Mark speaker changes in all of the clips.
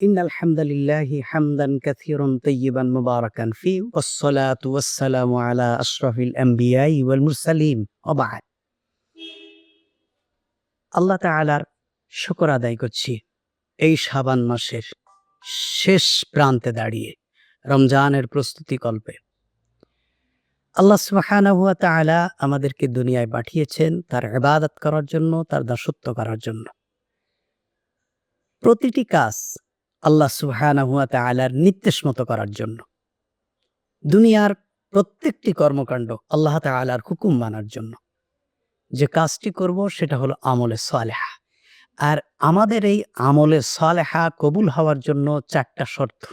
Speaker 1: إن الحمد لله حمدا كثيرا طيبا مباركا فيه والصلاة والسلام على أشرف الأنبياء والمرسلين وبعد আল্লাহ তাআলার শুকর আদায় করছি এই শাবান মাসের শেষ প্রান্তে দাঁড়িয়ে রমজানের প্রস্তুতি কল্পে আল্লাহ সুবহানাহু ওয়া তাআলা আমাদেরকে দুনিয়ায় পাঠিয়েছেন তার ইবাদত করার জন্য তার দাসত্ব করার জন্য প্রতিটি কাজ আল্লাহ সুবহানাহু ওয়া তাআলার নির্দেশ মতো করার জন্য। দুনিয়ার প্রত্যেকটি কর্মকাণ্ড আল্লাহ তাআলার হুকুম মানার জন্য। যে কাজটি করব সেটা হলো আমলে সালেহা। আর আমাদের এই আমলে সালেহা কবুল হওয়ার জন্য চারটা শর্ত।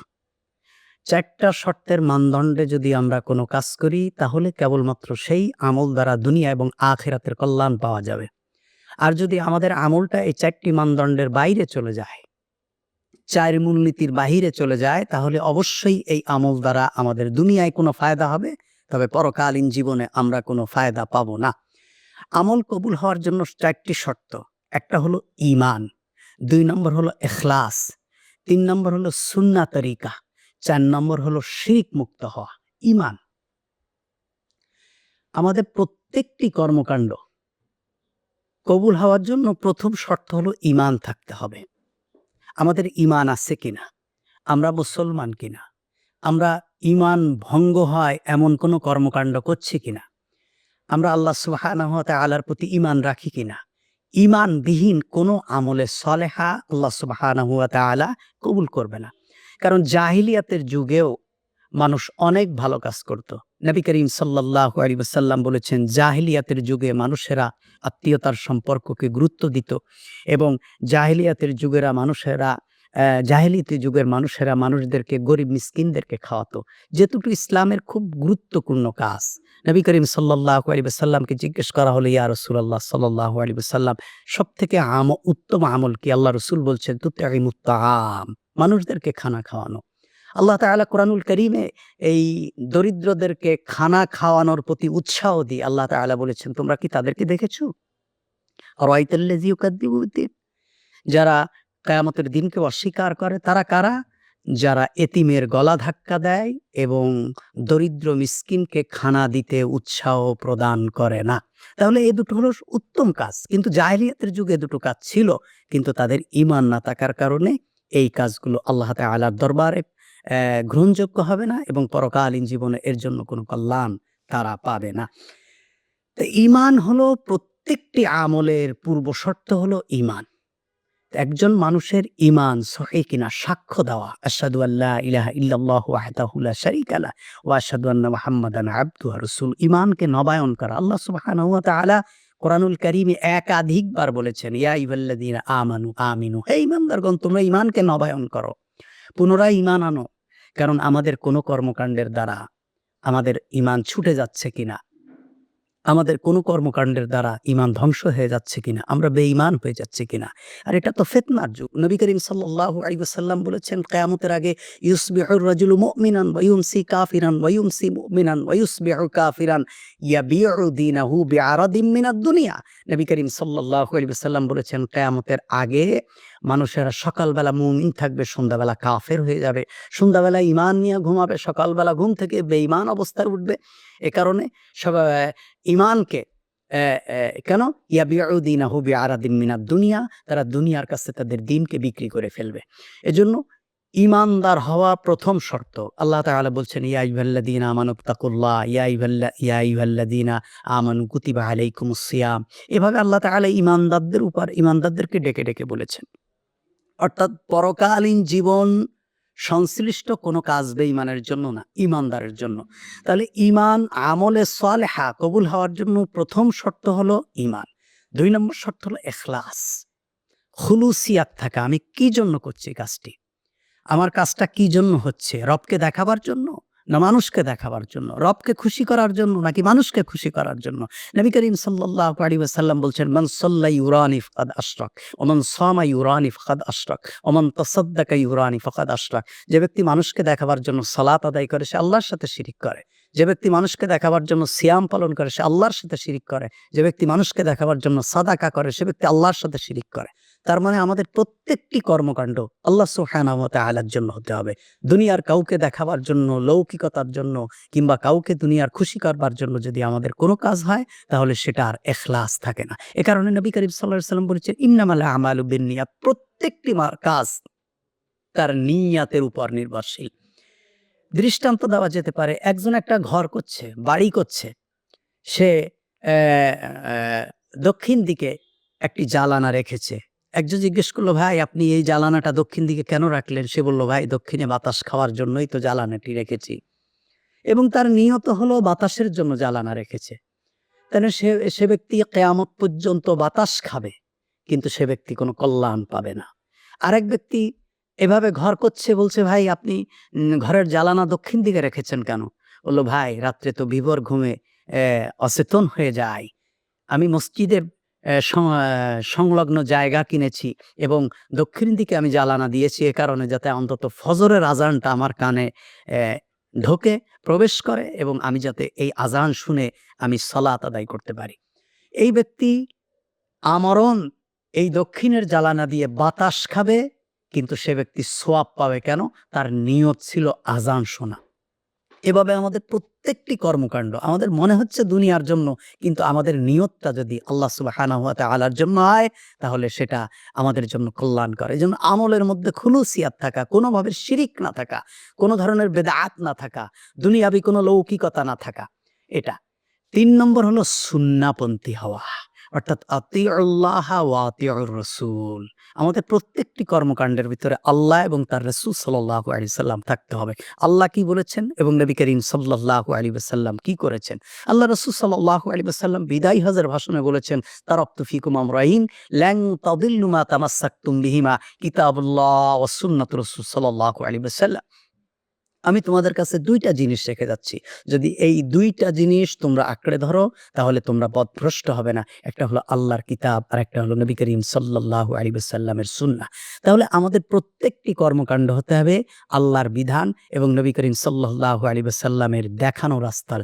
Speaker 1: চারটা শর্তের মানদণ্ডে যদি আমরা কোনো কাজ করি, তাহলে কেবলমাত্র সেই আমল দ্বারা দুনিয়া এবং আখেরাতের কল্যাণ পাওয়া যাবে। আর যদি আমাদের আমলটা এই চারটি মানদণ্ডের বাইরে চলে যায় চার মূলনীতির বাহিরে চলে যায়, তাহলে অবশ্যই এই আমল দ্বারা আমাদের দুনিয়ায় কোনো ফায়দা হবে, তবে পরকালীন জীবনে আমরা কোনো ফায়দা পাবো না। আমল কবুল হওয়ার জন্য চারটি শর্ত। একটা হলো ইমান দুই নম্বর হলো এখলাস, তিন নম্বর হলো সুন্না তরিকা, চার নম্বর হলো শিরিক মুক্ত হওয়া ইমান আমাদের প্রত্যেকটি কর্মকাণ্ড কবুল হওয়ার জন্য প্রথম শর্ত হলো ইমান থাকতে হবে। আমাদের ইমান আছে কিনা? আমরা মুসলমান কিনা? আমরা ইমান ভঙ্গ হয় এমন কোনো কর্মকাণ্ড করছি কিনা? আমরা আল্লাহ সুবাহানাহ আলার প্রতি ইমান রাখি কিনা? ইমানবিহীন কোনো আমলে সলেহা আল্লাহ সুবাহানাহ আলা কবুল করবে না। কারণ জাহিলিয়াতের যুগেও মানুষ অনেক ভালো কাজ করত। নবী করিম সাল্লাহ আলী সাল্লাম বলেছেন জাহিলিয়াতের যুগে মানুষেরা আত্মীয়তার সম্পর্ককে গুরুত্ব দিত এবং জাহিলিয়াতের যুগেরা মানুষেরা আহ, জাহিলিয়াতের যুগের মানুষেরা মানুষদেরকে গরিব মিসকিনদেরকে খাওয়াতো। যেটুকু ইসলামের খুব গুরুত্বপূর্ণ কাজ নবী করিম সাল্লাহ আলী সাল্লামকে জিজ্ঞেস করা হলো ইয়া রসুল্লাহ সাল্লাহ আলী সাল্লাম সব থেকে আম উত্তম আমল কি? আল্লাহ রসুল বলছেন তুত্তাম মানুষদেরকে খানা খাওয়ানো। আল্লাহ তাআলা কোরআনুল করিমে এই দরিদ্রদেরকে খানা খাওয়ানোর প্রতি উৎসাহ দিয়ে আল্লাহ তাআলা বলেছেন, তোমরা কি তাদেরকে দেখেছ? যারা কিয়ামতের দিনকে অস্বীকার করে, তারা কারা? যারা এতিমের গলা ধাক্কা দেয় এবং দরিদ্র মিসকিনকে খানা দিতে উৎসাহ প্রদান করে না। তাহলে এ দুটো হলো উত্তম কাজ। কিন্তু জাহিলিয়াতের যুগে দুটো কাজ ছিল, কিন্তু তাদের ইমান না থাকার কারণে এই কাজগুলো আল্লাহ তাআলার দরবারে গ্রহণযোগ্য হবে না এবং পরকালীন জীবনে এর জন্য কোনো কল্যাণ তারা পাবে না। তো ইমান হলো প্রত্যেকটি আমলের পূর্ব শর্ত হলো ইমান একজন মানুষের ইমান সহি কিনা সাক্ষ্য দেওয়া। আসাদু আল্লাহ ইলাহা ইল্লাল্লাহ ওয়াহদাহু লা শারীকা লাহ ওয়া আশহাদু আন্না মুহাম্মাদান আবদুহু ওয়া রাসূল ইমানকে নবায়ন করা। আল্লাহ সুবহানাহু ওয়া তাআলা কোরআনুল কারীমে একাধিকবার বলেছেন, ইয়া আইয়ুহাল্লাযীনা আমানু আমিনু। হে ঈমানদারগণ, তোমরা ইমানকে নবায়ন করো। পুনরায় ইমান আনো। কারণ আমাদের কোনো কর্মকাণ্ডের দ্বারা আমাদের ইমান ছুটে যাচ্ছে কিনা? আমাদের কোনো কর্মকাণ্ডের দ্বারা ইমান ধ্বংস হয়ে যাচ্ছে কিনা? আমরা বেঈমান হয়ে যাচ্ছে কিনা? আর এটা তো ফেতনার যুগ। নবী করিম আলাইহি বলেছেন, কিয়ামতের আগে দীনাহু বিআরাদিম মিনাদ দুনিয়া। নবী করিম ওয়াসাল্লাম বলেছেন, কিয়ামতের আগে মানুষেরা সকালবেলা মুমিন থাকবে, সন্ধ্যাবেলা কাফের হয়ে যাবে, সন্ধ্যাবেলা ইমান নিয়ে ঘুমাবে, সকালবেলা ঘুম থেকে বেঈমান অবস্থায় উঠবে। এ কারণে সব ইমানকে কেন? ইয়াবিউদ্দিনাহু বিআরাদিন মিনাদ দুনিয়া, তারা দুনিয়ার কাছে তাদের দিনকে বিক্রি করে ফেলবে। এজন্য ইমানদার হওয়া প্রথম শর্ত। আল্লাহ তাআলা বলছেন, ইয়া আইয়ুহাল্লাযীনা আমানু তাকুল্লাহ ইয়া আইয়ুহাল্লা, ইয়া আইয়ুহাল্লাযীনা আমানু কুতিবা আলাইকুমুস সিয়াম। এভাবে আল্লাহ তাআলা ইমানদারদের উপর ইমানদারদেরকে ডেকে ডেকে বলেছেন। অর্থাৎ পরকালীন জীবন সংশ্লিষ্ট কোনো কাজ বেঈমানের জন্য না ইমানদারের জন্য। তাহলে ইমান আমলে সালেহা, কবুল হওয়ার জন্য প্রথম শর্ত হলো ইমান দুই নম্বর শর্ত হলো এখলাস। খুলুসিয়াত থাকা, আমি কি জন্য করছি কাজটি? আমার কাজটা কি জন্য হচ্ছে? রবকে দেখাবার জন্য? না মানুষকে দেখাবার জন্য, রবকে খুশি করার জন্য নাকি মানুষকে খুশি করার জন্য? নবী করিম সাল্লাল্লাহু আলাইহি ওয়াসাল্লাম বলছেন, মান সাল্লা ইউরানি ফাকাদ আশরাক, ওমান সামা ইউরানি ফাকাদ আশরাক, ওমান তাসাদ্দাকা ইউরানি ফাকাদ আশরাক। যে ব্যক্তি মানুষকে দেখাবার জন্য সালাত আদায় করে, সে আল্লাহর সাথে শিরিক করে। যে ব্যক্তি মানুষকে দেখাবার জন্য সিয়াম পালন করে, সে আল্লাহর সাথে শিরিক করে। যে ব্যক্তি মানুষকে দেখাবার জন্য সাদাকা করে, সে ব্যক্তি আল্লাহর সাথে শিরিক করে। তার মানে আমাদের প্রত্যেকটি কর্মকাণ্ড আল্লাহ সুবহানাহু ওয়া তাআলার জন্য হতে হবে। দুনিয়ার কাউকে দেখাবার জন্য, লৌকিকতার জন্য কিংবা কাউকে দুনিয়ার খুশি করবার জন্য যদি আমাদের কোনো কাজ হয়, তাহলে সেটা আর এখলাস থাকে না। এ কারণে নবী করিম আলাইহি সাল্লাম বলেছেন, ইন্নামাল আমালু বিন্নিয়াত প্রত্যেকটি কাজ তার নিয়াতের উপর নির্ভরশীল। দৃষ্টান্ত দেওয়া যেতে পারে, একজন একটা ঘর করছে, বাড়ি করছে, সে দক্ষিণ দিকে একটি জালানা রেখেছে একজন জিজ্ঞেস করল, ভাই, আপনি এই জ্বালানাটা দক্ষিণ দিকে কেন রাখলেন? সে বলল, ভাই, দক্ষিণে বাতাস খাওয়ার জন্যই তো জ্বালানাটি রেখেছি। এবং তার নিহত হলো বাতাসের জন্য জ্বালানা রেখেছে। তাহলে সে সে ব্যক্তি কেয়ামত পর্যন্ত বাতাস খাবে, কিন্তু সে ব্যক্তি কোনো কল্যাণ পাবে না। আরেক ব্যক্তি এভাবে ঘর করছে, বলছে, ভাই, আপনি ঘরের জ্বালানা দক্ষিণ দিকে রেখেছেন কেন? বলল, ভাই, রাত্রে তো বিভোর ঘুমে অচেতন হয়ে যায় আমি মসজিদের সংলগ্ন জায়গা কিনেছি এবং দক্ষিণ দিকে আমি জ্বালানা দিয়েছি এ কারণে যাতে অন্তত ফজরের আজানটা আমার কানে ঢোকে, প্রবেশ করে এবং আমি যাতে এই আজান শুনে আমি সলাত আদায় করতে পারি। এই ব্যক্তি আমরণ এই দক্ষিণের জ্বালানা দিয়ে বাতাস খাবে, কিন্তু সে ব্যক্তি সোয়াব পাবে কেন? তার নিয়ত ছিল আজান শোনা। এভাবে আমাদের প্রত্যেকটি কর্মকাণ্ড, আমাদের মনে হচ্ছে দুনিয়ার জন্য, কিন্তু আমাদের নিয়তটা যদি আল্লাহ সুবাহানা হাত আলার জন্য হয় তাহলে সেটা আমাদের জন্য কল্যাণ করে এই জন্য আমলের মধ্যে খুলুসিয়াত থাকা, কোনোভাবে শিরিক না থাকা, কোনো ধরনের বেদাত না থাকা, দুনিয়াবি কোনো লৌকিকতা না থাকা, এটা। তিন নম্বর হলো সুন্নাপন্থী হওয়া। অর্থাৎ আমাদের প্রত্যেকটি কর্মকাণ্ডের ভিতরে আল্লাহ এবং তার রসুল সাল্লাহ আলি সাল্লাম থাকতে হবে। আল্লাহ কি বলেছেন এবং নবী করিম সাল্লাহ আলী সাল্লাম কি করেছেন? আল্লাহ রসুল সাল্লাহ আলী সাল্লাম বিদায় হাজার ভাষণে বলেছেন, তারক্ত ফিকুম আমরাইন ল্যাং তাদিল্লুমা তামাসাক্তুম বিহিমা কিতাবুল্লাহ ও সুন্নাত রসুল সাল্লাহ আলী সাল্লাম আমি তোমাদের কাছে দুইটা জিনিস রেখে যাচ্ছি। যদি এই দুইটা জিনিস তোমরা আঁকড়ে ধরো, তাহলে তোমরা পথভ্রষ্ট হবে না। একটা হলো আল্লাহর কিতাব, আর একটা হলো নবী করিম সাল্লাহ আলী সাল্লামের সুন্না তাহলে আমাদের প্রত্যেকটি কর্মকাণ্ড হতে হবে আল্লাহর বিধান এবং নবী করিম সাল্লাহ আলী সাল্লামের দেখানো রাস্তার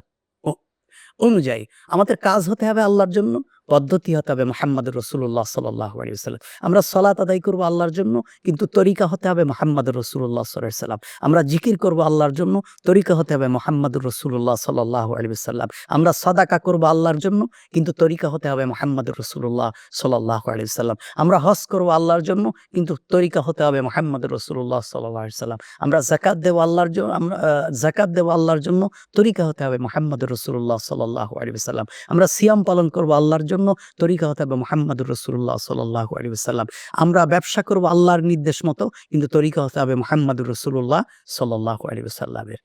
Speaker 1: অনুযায়ী। আমাদের কাজ হতে হবে আল্লাহর জন্য পদ্ধতি হতে হবে মোহাম্মদ রসুল্লাহ সাল্লাহ আলী সাল্লাম আমরা সলাত আদায় করব আল্লাহর জন্য, কিন্তু তরিকা হতে হবে মোহাম্মদ রসুল্লাহ সাল্লাম আমরা জিকির করব আল্লাহর জন্য, তরিকা হতে হবে মোহাম্মদ রসুল্লাহ সাল্লাহ আলী সাল্লাম আমরা সদাকা করব আল্লাহর জন্য, কিন্তু তরিকা হতে হবে মোহাম্মদ রসুল্লাহ সাল্লাহ আলী সাল্লাম আমরা হজ করব আল্লাহর জন্য, কিন্তু তরিকা হতে হবে মোহাম্মদ রসুল্লাহ সাল্লাহ সাল্লাম আমরা জাকাত দেব আল্লাহর জন্য আমরা জাকাত দেব আল্লাহর জন্য, তরিকা হতে হবে মোহাম্মদ রসুল্লাহ সাল্লাহ আলী সাল্লাম আমরা সিয়াম পালন করব আল্লাহর জন্য তরিকা হতে হবে মোহাম্মদ রসুল্লাহ সাল্লাহ আলী সাল্লাম আমরা ব্যবসা করব আল্লাহর নির্দেশ মতো, কিন্তু তরিকা হতে হবে মোহাম্মদ রসুল্লাহ সাল্লাহ আলী সাল্লামের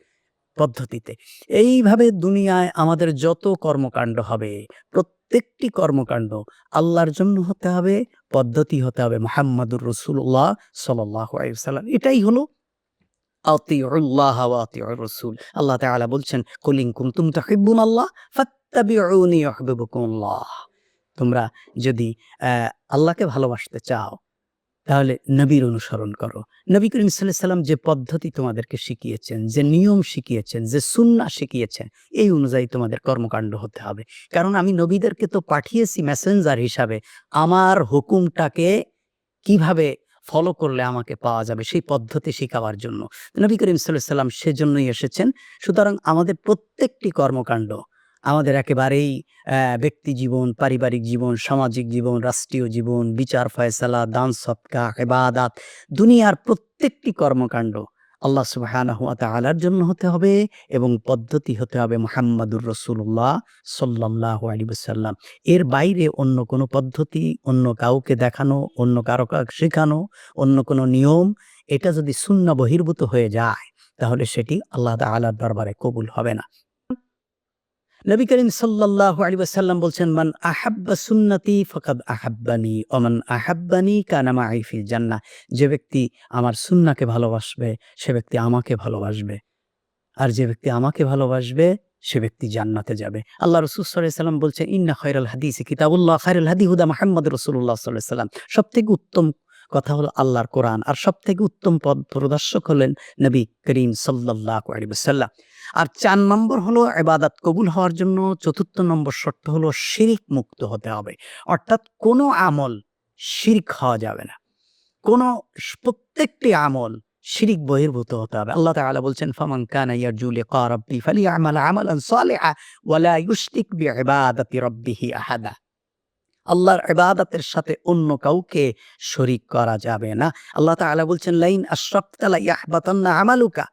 Speaker 1: পদ্ধতিতে। এইভাবে দুনিয়ায় আমাদের যত কর্মকাণ্ড হবে, প্রত্যেকটি কর্মকাণ্ড আল্লাহর জন্য হতে হবে, পদ্ধতি হতে হবে মোহাম্মদুর রসুল্লাহ সাল্লাহ সাল্লাম এটাই হলো আল্লাহ বলছেন, কুলিং কুনতুম তুহিব্বুন আল্লাহ ফাত্তাবিউনি ইউহিব্বুকুমুল্লাহ। তোমরা যদি আল্লাহকে ভালোবাসতে চাও, তাহলে নবীর অনুসরণ করো। নবী করিম সাল্লাম যে পদ্ধতি তোমাদেরকে শিখিয়েছেন, যে নিয়ম শিখিয়েছেন, যে সুন্না শিখিয়েছেন, এই অনুযায়ী তোমাদের কর্মকাণ্ড হতে হবে। কারণ আমি নবীদেরকে তো পাঠিয়েছি মেসেঞ্জার হিসাবে। আমার হুকুমটাকে কীভাবে ফলো করলে আমাকে পাওয়া যাবে সেই পদ্ধতি শিখাবার জন্য। নবী করিম সাল্লাম সেজন্যই এসেছেন। সুতরাং আমাদের প্রত্যেকটি কর্মকাণ্ড আমাদের একেবারেই ব্যক্তি জীবন, পারিবারিক জীবন, সামাজিক জীবন, রাষ্ট্রীয় জীবন, বিচার ফয়সালা, দান সৎকা এবাদাত দুনিয়ার প্রত্যেকটি কর্মকাণ্ড আল্লাহ সুবহানাহু ওয়া তাআলার জন্য হতে হবে এবং পদ্ধতি হতে হবে মুহাম্মাদুর রসুল্লাহ সাল্লাল্লাহু আলাইহি ওয়াসাল্লাম। এর বাইরে অন্য কোনো পদ্ধতি, অন্য কাউকে দেখানো, অন্য কারও শেখানো, অন্য কোনো নিয়ম, এটা যদি শূন্য বহির্ভূত হয়ে যায়, তাহলে সেটি আল্লাহ তাআলার দরবারে কবুল হবে না। নবী করিম সাল্লাল্লাহু আলাইহি ওয়াসাল্লাম বলছেন, মান আহাব্বা সুন্নতি ফাকাদ আহাব্বানি ওমান আহাব্বানি কানা মাই ফিল জান্নাহ। যে ব্যক্তি আমার সুন্নাকে ভালোবাসবে, সে ব্যক্তি আমাকে ভালোবাসবে। আর যে ব্যক্তি আমাকে ভালোবাসবে, সে ব্যক্তি জান্নাতে যাবে। আল্লাহ রসুল সাল্লাহ সাল্লাম বলছেন, ইন্না খৈরাল হাদিস কিতাবুল্লাহ, খায়রুল হাদি হুদা মাহমদ রসুল্লাহ সাল্লাহ সাল্লাম সব থেকে উত্তম কথা হলো আল্লাহর কোরআন। আর সব থেকে উত্তম পদ প্রদর্শক হলেন নবী করিম সাল্লাহ আর চার নম্বর হলো এবাদাত কবুল হওয়ার জন্য। চতুর্থ নম্বর শর্ত হলো শিরিক মুক্ত হতে হবে। অর্থাৎ কোনো আমল শিরিক হওয়া যাবে না। কোনো প্রত্যেকটি আমল শিরিক বহির্ভূত হতে হবে। আল্লাহ তাআলা বলছেন, ফামান কানা ইয়ারজু লিকা রাব্বি ফালিয়ামাল আমালান সালিহা ওয়ালা ইউশরিক বিইবাদাতি রাব্বিহি আহাদা। আল্লাহর ইবাদতের সাথে অন্য কাউকে শরিক করা যাবে না। আল্লাহ তাআলা বলছেন, লাইন আমালুকা।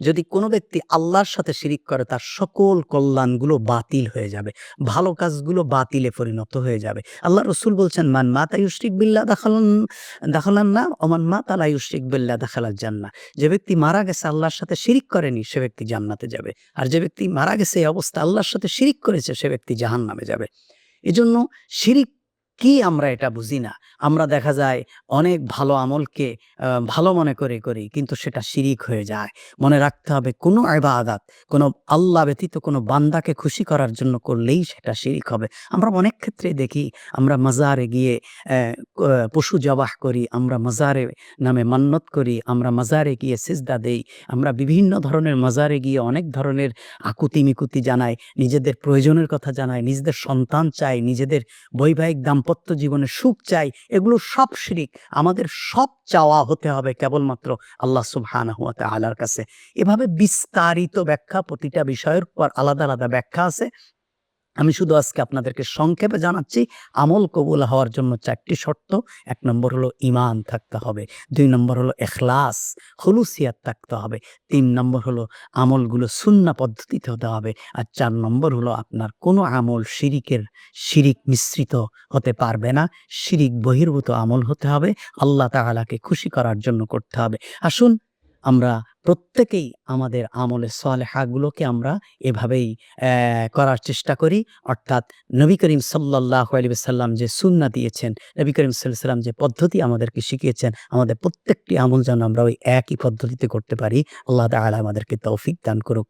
Speaker 1: যদি কোনো ব্যক্তি আল্লাহর সাথে শিরিক করে, তার সকল কল্যাণগুলো বাতিল হয়ে যাবে, ভালো কাজগুলো বাতিলে পরিণত হয়ে যাবে। আল্লাহ রসুল বলছেন, মান মাতা ইউশরিক বিল্লা দাখালান দাখালান না অমান মাতা লা ইউশরিক বিল্লাহ দাখালাল জান্না যে ব্যক্তি মারা গেছে আল্লাহর সাথে শিরিক করেনি, সে ব্যক্তি জান্নাতে যাবে। আর যে ব্যক্তি মারা গেছে এই অবস্থা আল্লাহর সাথে শিরিক করেছে, সে ব্যক্তি জাহান্নামে যাবে। এজন্য শিরিক কি আমরা এটা বুঝি না? আমরা দেখা যায় অনেক ভালো আমলকে ভালো মনে করে, করি, কিন্তু সেটা শিরিক হয়ে যায়। মনে রাখতে হবে কোনো ইবাদত, কোনো আল্লাহ ব্যতীত কোনো বান্দাকে খুশি করার জন্য করলেই সেটা শিরিক হবে। আমরা অনেক ক্ষেত্রে দেখি, আমরা মাজারে গিয়ে পশু জবাহ করি, আমরা মাজারে নামে মান্নত করি, আমরা মাজারে গিয়ে সিজদা দেই, আমরা বিভিন্ন ধরনের মাজারে গিয়ে অনেক ধরনের আকুতি মিকুতি জানাই, নিজেদের প্রয়োজনের কথা জানাই, নিজেদের সন্তান চাই, নিজেদের বৈবাহিক দাম্পত্য জীবনে সুখ চাই, এগুলো সব শিরিক। আমাদের সব চাওয়া হতে হবে কেবলমাত্র আল্লাহ সুবহানাহু হুয়াতে তাআলার কাছে। এভাবে বিস্তারিত ব্যাখ্যা প্রতিটা বিষয়ের পর আলাদা আলাদা ব্যাখ্যা আছে। আমি শুধু আজকে আপনাদেরকে সংক্ষেপে জানাচ্ছি, আমল কবুল হওয়ার জন্য চারটি শর্ত। এক নম্বর হলো ইমান থাকতে হবে। দুই নম্বর হলো এখলাস হলুসিয়াত থাকতে হবে। তিন নম্বর হলো আমলগুলো সুন্না পদ্ধতিতে হতে হবে। আর চার নম্বর হলো আপনার কোনো আমল শিরিকের, শিরিক মিশ্রিত হতে পারবে না। শিরিক বহির্ভূত আমল হতে হবে। আল্লাহ তাআলাকে খুশি করার জন্য করতে হবে। আসুন আমরা প্রত্যেকেই আমাদের আমলে হাগুলোকে আমরা এভাবেই করার চেষ্টা করি। অর্থাৎ নবী করিম সাল্লাহ সাল্লাম যে সুন্না দিয়েছেন, নবী করিম সাল্লাম যে পদ্ধতি আমাদেরকে শিখিয়েছেন, আমাদের প্রত্যেকটি আমল যেন আমরা ওই একই পদ্ধতিতে করতে পারি। আল্লাহ তালা আমাদেরকে তৌফিক দান করুক।